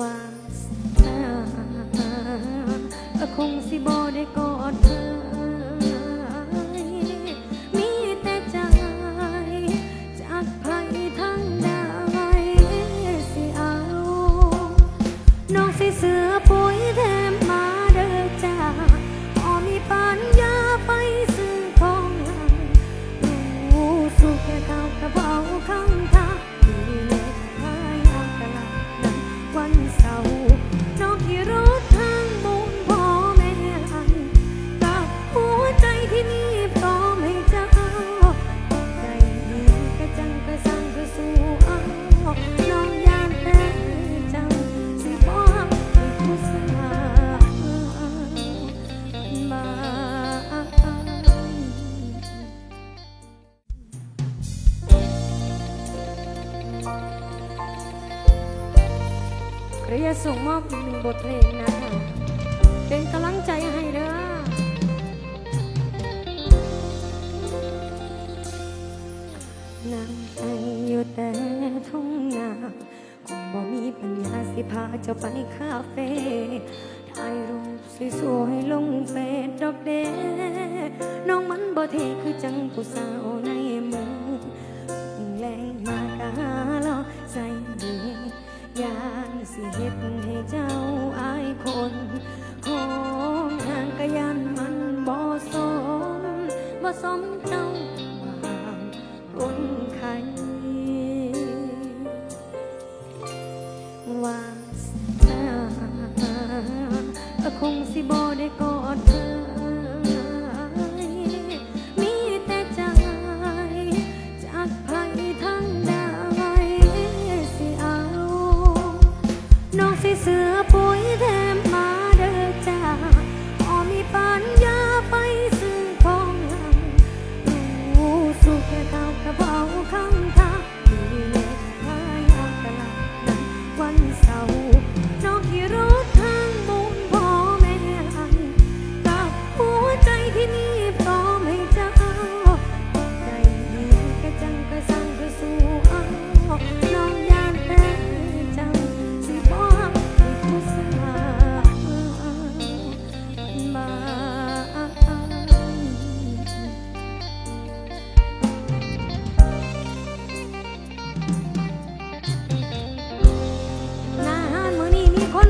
วาสนาคงสิบ่ได้กอดเธอ sound เรียส่งมอบอีกหนึ่งบทเพลงนะคะเป็นกำลังใจให้เด้อนั่งใจอยู่แต่ทุ่งนาคงบ่มีปัญญาสิพาเจ้าไปคาเฟ่ บ่สมเจ้าบางคนไข้วาสนาคงสิบ่ได้ก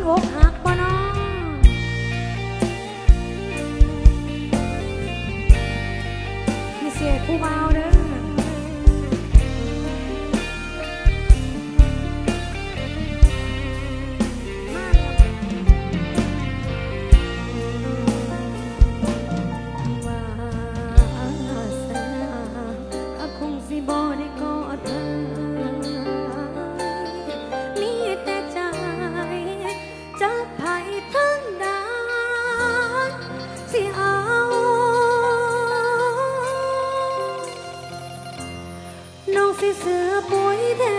我。Não of sabe o ideal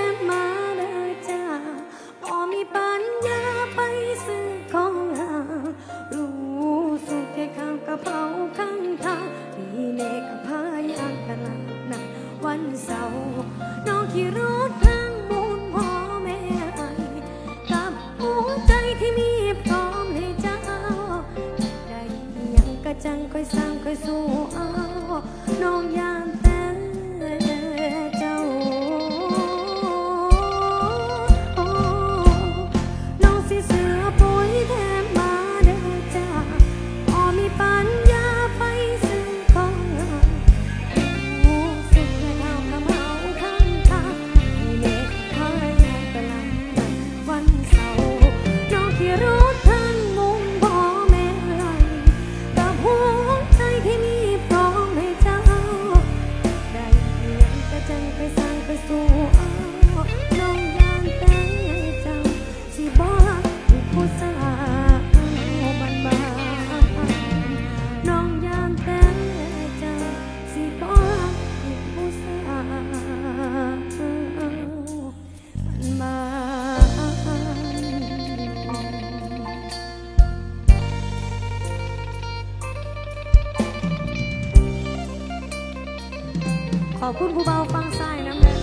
ขอบคุณผู้เบาฟังสายน้ำแด้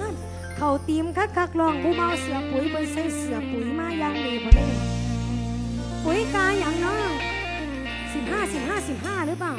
อเขาตีมคักคักลองผู้เบาเสือปุ๋ยบนใส่เสือปุ๋ยมาอย่างดีพอดีปุ๋ยกาอย่างน้อสิบห้าสิบห้าสิบห้าหรือเปล่า